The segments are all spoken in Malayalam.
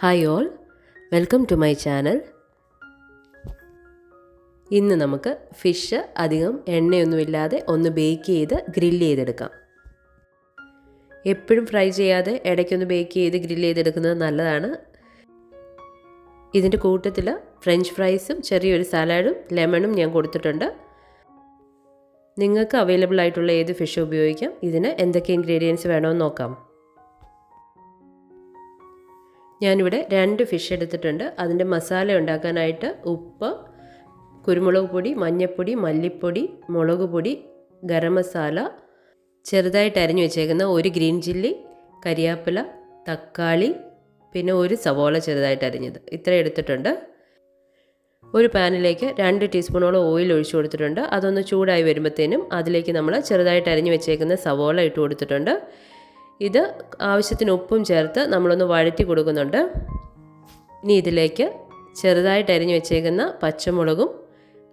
Hi all welcome to my channel ഇന്ന് നമുക്ക് ഫിഷ് അധികം എണ്ണയൊന്നുമില്ലാതെ ഒന്ന് ബേക്ക് ചെയ്ത് ഗ്രില്ല് ചെയ്തെടുക്കാം. എപ്പോഴും ഫ്രൈ ചെയ്യാതെ ഇടയ്ക്കൊന്ന് ബേക്ക് ചെയ്ത് ഗ്രില്ല് ചെയ്തെടുക്കുന്നത് നല്ലതാണ്. ഇതിന്റെ കൂട്ടത്തിൽ ഫ്രഞ്ച് ഫ്രൈസും ചെറിയൊരു സലാഡും ലെമണും ഞാൻ കൊടുത്തിട്ടുണ്ട്. നിങ്ങൾക്ക് അവൈലബിൾ ആയിട്ടുള്ള ഏത് ഫിഷ് ഉപയോഗിക്കാം? ഇതിന് എന്തൊക്കെ ഇൻഗ്രീഡിയൻസ് വേണമെന്ന് നോക്കാം. ഞാനിവിടെ രണ്ട് ഫിഷ് എടുത്തിട്ടുണ്ട്. അതിന്റെ മസാല ഉണ്ടാക്കാനായിട്ട് ഉപ്പ് കുരുമുളക് പൊടി മഞ്ഞൾപ്പൊടി മല്ലിപ്പൊടി മുളക് പൊടി ഗരം മസാല ചെറുതായിട്ട് അരിഞ്ഞു വെച്ചേക്കുന്ന ഒരു ഗ്രീൻ ചില്ലി കരിയാപ്പില തക്കാളി പിന്നെ ഒരു സവോള ചെറുതായിട്ട് അരിഞ്ഞത്. ഇത്ര എടുത്തിട്ടുണ്ട്. ഒരു പാനിലേക്ക് രണ്ട് ടീസ്പൂണോളം ഓയിൽ ഒഴിച്ചു കൊടുത്തിട്ടുണ്ട്. അതൊന്ന് ചൂടായി വരുമ്പോഴത്തേനും അതിലേക്ക് നമ്മൾ ചെറുതായിട്ട് അരിഞ്ഞു വെച്ചേക്കുന്ന സവോള ഇട്ട് കൊടുത്തിട്ടുണ്ട്. ഇത് ആവശ്യത്തിന് ഉപ്പും ചേർത്ത് നമ്മളൊന്ന് വഴറ്റി കൊടുക്കുന്നുണ്ട്. ഇനി ഇതിലേക്ക് ചെറുതായിട്ട് അരിഞ്ഞു വെച്ചേക്കുന്ന പച്ചമുളകും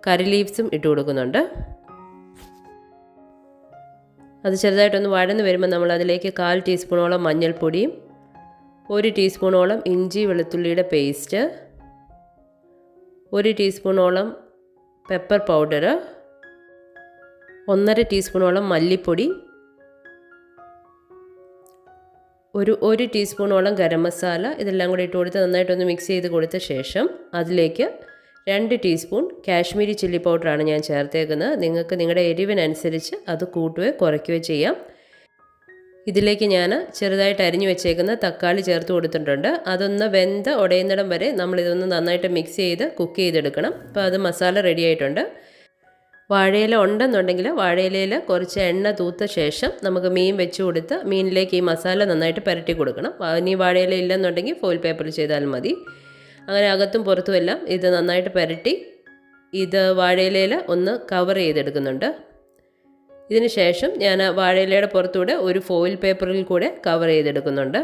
കറി ലീവ്സും ഇട്ട് കൊടുക്കുന്നുണ്ട്. അത് ചെറുതായിട്ടൊന്ന് വഴന്ന് വരുമ്പോൾ നമ്മൾ അതിലേക്ക് കാൽ ടീസ്പൂണോളം മഞ്ഞൾപ്പൊടിയും ഒരു ടീസ്പൂണോളം ഇഞ്ചി വെളുത്തുള്ളിയുടെ പേസ്റ്റ് ഒരു ടീസ്പൂണോളം പെപ്പർ പൗഡർ ഒന്നര ടീസ്പൂണോളം മല്ലിപ്പൊടി ഒരു ഒരു ടീസ്പൂണോളം ഗരം മസാല ഇതെല്ലാം കൂടി ഇട്ട് കൊടുത്ത് നന്നായിട്ടൊന്ന് മിക്സ് ചെയ്ത് കൊടുത്ത ശേഷം അതിലേക്ക് രണ്ട് ടീസ്പൂൺ കാശ്മീരി ചില്ലി പൗഡറാണ് ഞാൻ ചേർത്തേക്കുന്നത്. നിങ്ങൾക്ക് നിങ്ങളുടെ എരിവിനനുസരിച്ച് അത് കൂട്ടുകയോ കുറയ്ക്കുകയോ ചെയ്യാം. ഇതിലേക്ക് ഞാൻ ചെറുതായിട്ട് അരിഞ്ഞു വെച്ചേക്കുന്ന തക്കാളി ചേർത്ത് കൊടുത്തിട്ടുണ്ട്. അതൊന്ന് വെന്ത് ഉടയുന്നിടം വരെ നമ്മളിതൊന്ന് നന്നായിട്ട് മിക്സ് ചെയ്ത് കുക്ക് ചെയ്തെടുക്കണം. അപ്പോൾ അത് മസാല റെഡി ആയിട്ടുണ്ട്. വാഴയില ഉണ്ടെന്നുണ്ടെങ്കിൽ വാഴയിലയിൽ കുറച്ച് എണ്ണ തൂത്ത ശേഷം നമുക്ക് മീൻ വെച്ച് കൊടുത്ത് മീനിലേക്ക് ഈ മസാല നന്നായിട്ട് പുരട്ടി കൊടുക്കണം. ഇനി വാഴയില ഇല്ലെന്നുണ്ടെങ്കിൽ ഫോയിൽ പേപ്പറിൽ ചെയ്താലും മതി. അങ്ങനെ അകത്തും പുറത്തുമെല്ലാം ഇത് നന്നായിട്ട് പുരട്ടി ഇത് വാഴയിലയിൽ ഒന്ന് കവർ ചെയ്തെടുക്കുന്നുണ്ട്. ഇതിന് ശേഷം ഞാൻ വാഴയിലയുടെ പുറത്തൂടെ ഒരു ഫോയിൽ പേപ്പറിൽ കൂടെ കവർ ചെയ്തെടുക്കുന്നുണ്ട്.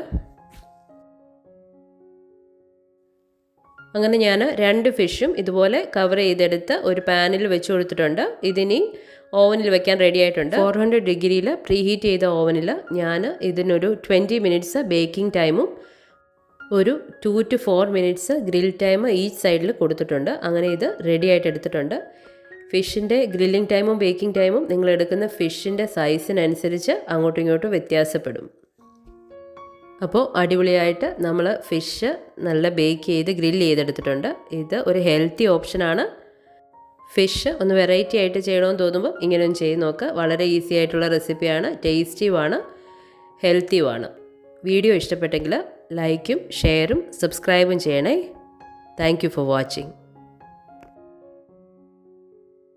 അങ്ങനെ ഞാൻ രണ്ട് ഫിഷും ഇതുപോലെ കവർ ചെയ്തെടുത്ത് ഒരു പാനിൽ വെച്ച് കൊടുത്തിട്ടുണ്ട്. ഇതിനി ഓവനിൽ വെക്കാൻ റെഡി ആയിട്ടുണ്ട്. ഫോർ ഹൺഡ്രഡ് ഡിഗ്രിയിൽ പ്രീ ഹീറ്റ് ചെയ്ത ഓവനിൽ ഞാൻ ഇതിനൊരു ട്വന്റി മിനിറ്റ്സ് ബേക്കിംഗ് ടൈമും ഒരു two two four minutes grill time each സൈഡിൽ കൊടുത്തിട്ടുണ്ട്. അങ്ങനെ ഇത് റെഡി ആയിട്ട് എടുത്തിട്ടുണ്ട്. ഫിഷിന്റെ ഗ്രില്ലിംഗ് ടൈമും ബേക്കിംഗ് ടൈമും നിങ്ങൾ എടുക്കുന്ന ഫിഷിന്റെ സൈസിനനുസരിച്ച് അങ്ങോട്ടും ഇങ്ങോട്ടും വ്യത്യാസപ്പെടും. അപ്പോൾ അടിപൊളിയായിട്ട് നമ്മൾ ഫിഷ് നല്ല ബേക്ക് ചെയ്ത് ഗ്രില്ല് ചെയ്തെടുത്തിട്ടുണ്ട്. ഇത് ഒരു ഹെൽത്തി ഓപ്ഷനാണ് ഫിഷ് ഒന്ന് വെറൈറ്റി ആയിട്ട് ചെയ്യണമെന്ന് തോന്നുമ്പോൾ ഇങ്ങനെ ഒന്ന് ചെയ്ത് നോക്കുക വളരെ ഈസി ആയിട്ടുള്ള റെസിപ്പിയാണ് ടേസ്റ്റീവാണ് ഹെൽത്തിയുമാണ് വീഡിയോ ഇഷ്ടപ്പെട്ടെങ്കിൽ ലൈക്കും ഷെയറും സബ്സ്ക്രൈബും ചെയ്യണേ. Thank for watching